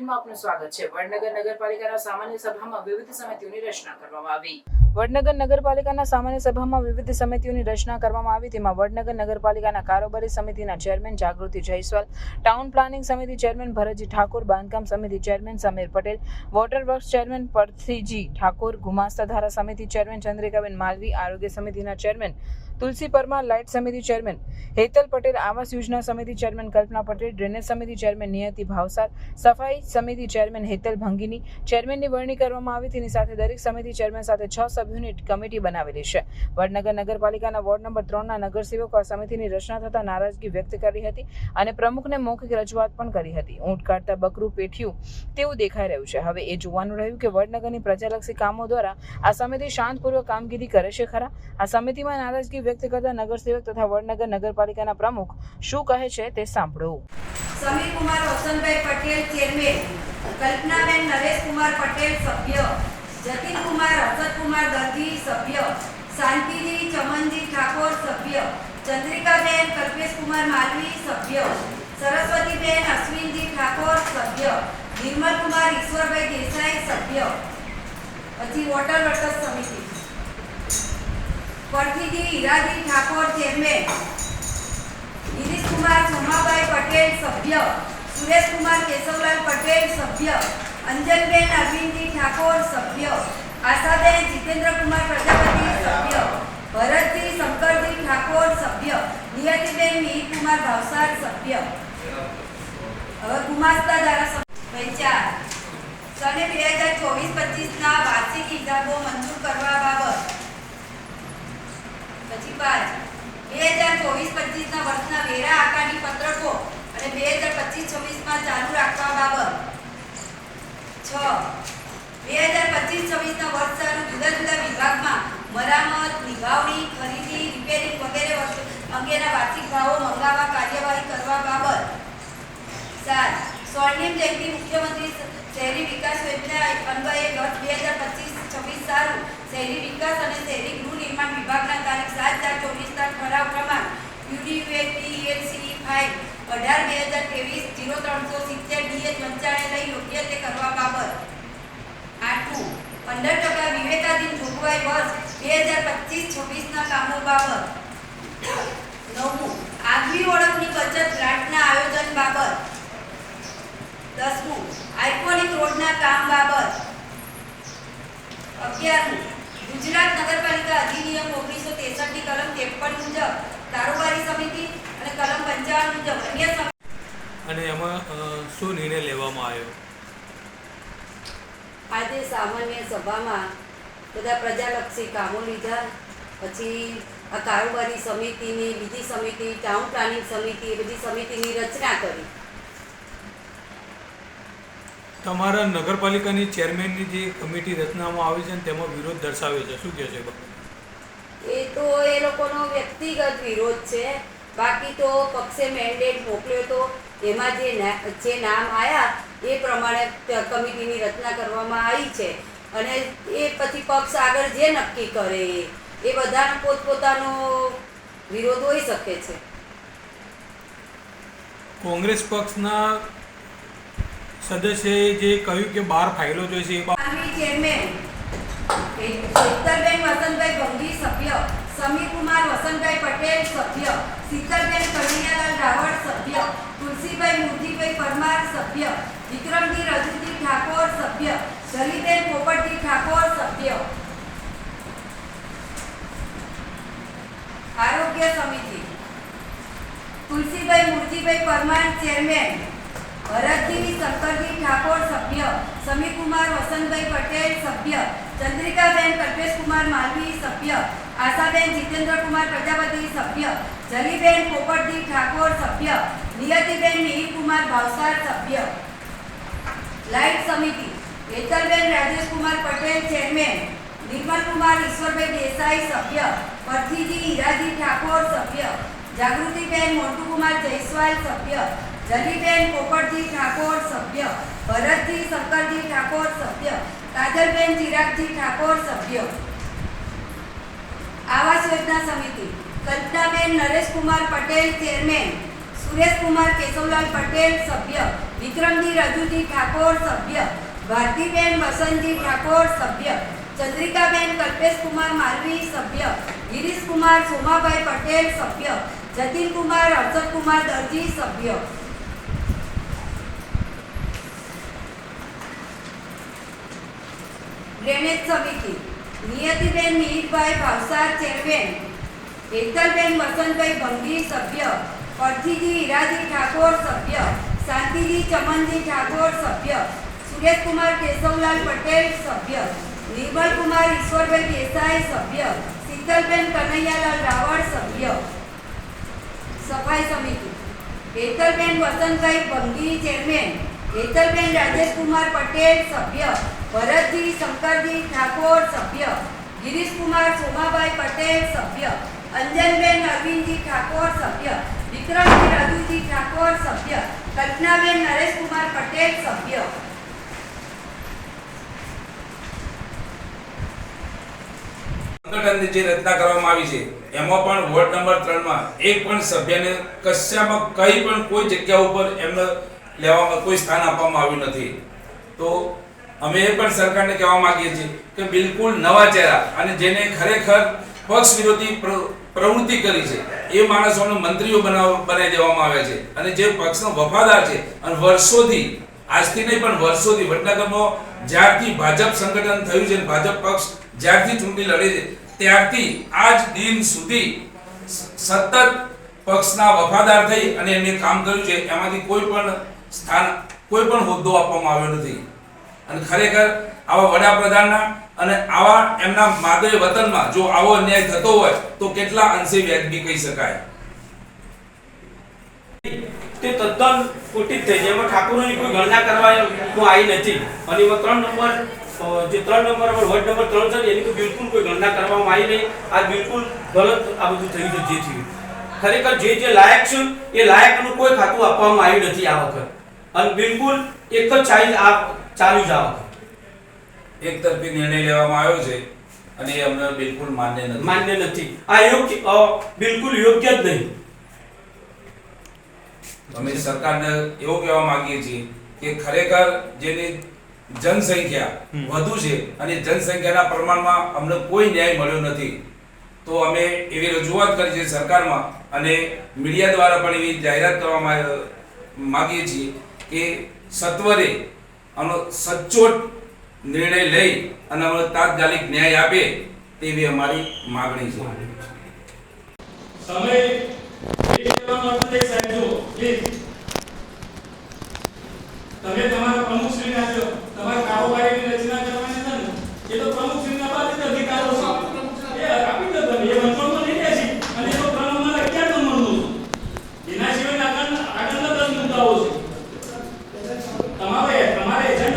બુલેટિનમાં આપનું સ્વાગત છે. વડનગર નગરપાલિકાના સામાન્ય સભામાં વિવિધ સમિતિઓની રચના કરવામાં આવી. વડનગર નગરપાલિકાના સામાન્ય સભામાં વિવિધ સમિતિઓની રચના કરવામાં આવી. તેમાં વડનગર નગરપાલિકાના કારોબારી સમિતિના chairman Jagruti Jaiswal, town planning સમિતિ ચેરમેન ભરતજી ઠાકોર, બાંધકામ સમિતિ chairman Samir Patel, water works chairman Parthiji Thakor, ગુમાસ્તા ધારા સમિતિ ચેરમેન ચંદ્રિકાબેન માલવી, આરોગ્ય સમિતિના ચેરમેન તુલસી પરમાર લાઇટ સમિતિ ચેરમેન, હેતલ પટેલ આવાસ યોજના સમિતિ ચેરમેન, કલ્પના પટેલ ડ્રેનેજ સમિતિ ચેરમેન, નિયતિ ભાવસાર, સફાઈ સમિતિ ચેરમેન હેતલ ભંગીની ચેરમેનની વરણી કરવામાં આવી. તેની સાથે દરેક સમિતિ ચેરમેન સાથે છ સભ્યોની કમિટી બનાવેલી છે. વડનગર નગરપાલિકાના વોર્ડ નંબર ત્રણના નગરસેવકો આ સમિતિની રચના થતા નારાજગી વ્યક્ત કરી હતી અને પ્રમુખને મૌખિક રજૂઆત પણ કરી હતી. ઊંટ કાઢતા બકરું પેઠ્યું તેવું દેખાઈ રહ્યું છે. હવે એ જોવાનું રહ્યું કે વડનગરની પ્રજાલક્ષી કામો દ્વારા આ સમિતિ શાંતપૂર્વક કામગીરી કરે છે ખરા? આ સમિતિમાં નારાજગી વ્યક્ત કરતા નગરસેવક તથા વડનગર નગરપાલિકાના પ્રમુખ શું કહે છે તે સાંભળો. સમીર કુમાર વસંતભાઈ પટેલ, ચેરમેન. કલ્પનાબેન નરેશકુમાર પટેલ, સભ્ય. જતીન કુમાર હર્ષદકુમાર દર્દી સભ્ય. શાંતિજી ચમનજી ઠાકોર, સભ્ય. ચંદ્રિકાબેન કલ્પેશકુમાર માલવી, સભ્ય. સરસ્વતીબેન, અશ્વિનજી ઠાકોર, સભ્ય. નિર્મલકુમાર ઈશ્વરભાઈ દેસાઈ, સભ્ય. પછી વોટર વર્કર્સ સમિતિ. પરથીજી ઈરાજી ઠાકોર ચેરમેન ગિરીશકુમાર સોમાભાઈ પટેલ સભ્ય, સુરેશકુમાર કેશવલાલ પટેલ સભ્ય, અંજનબેન અરવિંદજી ઠાકોર સભ્ય, આશાબેન જીતેન્દ્રકુમાર પ્રજાપતિ સભ્ય, ભરતજી શંકરજી ઠાકોર સભ્ય, નિયતિબેન મિહિરકુમાર ભાવસાર સભ્ય હવે ગુમાસ્તા ધારાસભ્ય ચાર સને બે હજાર ચોવીસ પચીસના વાર્ષિક હિસાબો મંજૂર કરવા બાબત પછી પાંચ મરામત, નિભાવણી, ખરીદી વગેરે અંગેના વાર્ષિક ભાવો મંગાવવા કાર્યવાહી કરવા બાબત. સાત સ્વર્ણિમ જયંતિ મુખ્યમંત્રી શહેરી વિકાસ યોજના અન્વયે વર્ષ બે હજાર પચીસ છવ્વીસ સારું શહેરી વિકાસ અને શહેરી ગૃહ નિર્માણ વિભાગના તારીખ સાત ચાર ચોવીસના ઠરાવ પ્રમાણ યુડીયુએપીએલસી ફાઇવ અઢાર બે હજાર ત્રેવીસ જીરો ત્રણસો સિત્તેર ડીએચ વંચાણે લઈ યોગ્ય તે કરવા બાબત. આઠમું પંદર ટકા વિવેકાધીન જોગવાઈ વર્ષ બે હજાર પચીસ છવ્વીસના કામો બાબત. નવમું, આગવી ઓળખની બચત ગ્રાન્ટના આયોજન બાબત. દસમું, આઇકોનિક અને એમાં શું નિર્ણય લેવામાં આવ્યો? આજે સામાન્ય સભામાં બધા પ્રજાલક્ષી કામો લીધા. પછી આ કારોબારી સમિતિની બીજી સમિતિ ટાઉન પ્લાનિંગ સમિતિ એ બધી સમિતિની રચના કરી. તમારા નગરપાલિકાની ચેરમેનની જે કમિટી રચનામાં આવી છે તેમાં વિરોધ દર્શાવ્યો છે. શું કહે છે? એ તો એ લોકોનો વ્યક્તિગત વિરોધ છે. બાકી તો પક્ષે મેન્ડેટ મોકલ્યો તો એમાં જે જે નામ આવ્યા એ પ્રમાણે કમિટીની રચના કરવામાં આવી છે અને એ પછી પક્ષ આગળ જે નક્કી કરે એ. બધાનો પોતપોતાનો વિરોધ હોઈ શકે છે કોંગ્રેસ પક્ષના સદસ્યએ જે કહ્યું કે બાર ફાઇલો જોઈ છે એ ચેરમેન શીતલબેન વસંતભાઈ ભંગી સભ્ય સમીરકુમાર વસંતભાઈ પટેલ સભ્ય શીતલબેન કનૈયાલાલ રાવળ સભ્ય તુલસીભાઈ મૂર્તિભાઈ પરમાર સભ્ય. વિક્રમજી રજુજી ઠાકોર સભ્ય. જલીબેન પોપટજી ઠાકોર સભ્ય. આરોગ્ય સમિતિ. તુલસીભાઈ મૂર્તિભાઈ પરમાર ચેરમેન. ભરતજી શંકરજી ઠાકોર સભ્ય. સમીરકુમાર વસંતભાઈ પટેલ સભ્ય. ચંદ્રિકાબેન કલ્પેશકુમાર માલવી સભ્ય. આશાબેન જીતેન્દ્રકુમાર પ્રજાપતિ સભ્ય. જલીબેન પોપટજી ઠાકોર સભ્ય. નિયતિબેન મિહિરકુમાર ભાવસાર સભ્ય. લાઇટ સમિતિ. હેતલબેન રાજેશકુમાર પટેલ, ચેરમેન. નિર્મલકુમાર ઈશ્વરભાઈ દેસાઈ સભ્ય. પરથીજી હીરાજી ઠાકોર સભ્ય. જાગૃતિબેન મોટુકુમાર જયસ્વાલ સભ્ય. જલીબેન પોપટજી ઠાકોર સભ્ય. ભરતજી શંકરજી ઠાકોર સભ્ય. કાજલબેન ચિરાગજી ઠાકોર સભ્ય. આવાસ યોજના સમિતિ. કલ્પનાબેન નરેશકુમાર પટેલ, ચેરમેન. સુરેશકુમાર કેશવલાલ પટેલ સભ્ય, વિક્રમજી રજુજી ઠાકોર સભ્ય, ભારતીબેન વસંતજી ઠાકોર સભ્ય, ચંદ્રિકાબેન કલ્પેશકુમાર માલવી સભ્ય, ગિરીશકુમાર સોમાભાઈ પટેલ સભ્ય, જતીનકુમાર હર્ષદકુમાર દરજી સભ્ય. ડ્રેનેજ સમિતિ. નિયતિબેન મિહિરભાઈ ભાવસાર, ચેરમેન. હેતલબેન વસંતભાઈ ભંગી સભ્ય. પરથીજી ઈરાજી ઠાકોર સભ્ય, શાંતિજી ચમનજી ઠાકોર સભ્ય, સુરેશકુમાર કેશવલાલ પટેલ સભ્ય, નિર્મલકુમાર ઈશ્વરભાઈ દેસાઈ સભ્ય, શીતલબેન કનૈયાલાલ રાવળ સભ્ય. સફાઈ સમિતિ. હેતલબેન વસંતભાઈ ભંગી ચેરમેન. હેતલબેન રાજેશકુમાર પટેલ સભ્ય. ભરતજી શંકરજી ઠાકોર સભ્ય. ગિરીશકુમાર સોમાભાઈ પટેલ સભ્ય. અંજનબેન અરવિંદજી ઠાકોર સભ્ય. વિક્રમજી રઘુજી ઠાકોર સભ્ય, કલ્પનાબેન નરેશકુમાર પટેલ સભ્ય. સંગઠનની જે રચના કરવામાં આવી છે, એમાં પણ વોર્ડ નંબર ત્રણમાં એક પણ સભ્યને કશામાં કઈ પણ કોઈ જગ્યા ઉપર એમને લેવામાં કોઈ સ્થાન આપવામાં આવ્યું નથી. તો અમે એ પણ સરકારને કહેવા માંગીએ છીએ કે બિલકુલ નવા ચહેરા અને જેને ખરેખર પક્ષ વિરોધી પ્ર- પ્રવૃત્તિ કરી છે એ માણસોને મંત્રીઓ બનાવ, બનાવી દેવામાં આવે છે. અને જે પક્ષનો વફાદાર છે, અને વર્ષોથી, આજથી નહીં પણ વર્ષોથી વડનગરમાં જ્યારથી ભાજપ સંગઠન થયું છે ભાજપ પક્ષ જ્યારથી ચૂંટણી લડે છે, ત્યારથી આજ દિન સુધી સતત પક્ષના વફાદાર થઈ અને એમને કામ કર્યું છે. એમાંથી કોઈ પણ સ્થાન, કોઈ પણ હોદ્દો આપવામાં આવ્યો નથી. અને ખરેખર આવા વડાપ્રધાનના અને આવા એમના માદરે વતનમાં જો આવો અન્યાય થતો હોય, તો કેટલા અંશે વ્યાજબી કહી શકાય? તે તદ્દન ખોટી થઈ એમાં ઠાકોરોની કોઈ ગણના કરવા હું આવી નથી. અને એમાં ત્રણ નંબર જે ત્રણ નંબર પર વોર્ડ નંબર ત્રણ છે એની તો બિલકુલ કોઈ ગણના કરવામાં આવી નહીં. આ બિલકુલ ગલત આ બધું થયું છે, જે ખરેખર જે જે લાયક છે, એ લાયકનું કોઈ ખાતું આપવામાં આવ્યું નથી આ વખત. અને બિલકુલ એક જ સાઈઝ આ ચાલ્યું આ એક તરફી નિર્ણય લેવામાં આવ્યો છે અને એ અમને બિલકુલ માન્ય નથી. માન્ય નથી. આ યોગ્ય બિલકુલ યોગ્ય જ નહીં. અમે સરકારને એવું કહેવા માંગીએ છીએ કે ખરેખર જેની જનસંખ્યા વધુ છે અને જનસંખ્યાના પ્રમાણમાં અમને કોઈ ન્યાય મળ્યો નથી તો અમે એવી રજૂઆત કરી છે સરકારમાં અને મીડિયા દ્વારા પણ એવી જાહેરાત કરવા મા- માંગીએ છીએ કે સત્વરે આનો સચોટ નિર્ણય લઈ અને અમને તાત્કાલિક ન્યાય આપે તેવી અમારી માગણી છે. સમય એક તમે તમારા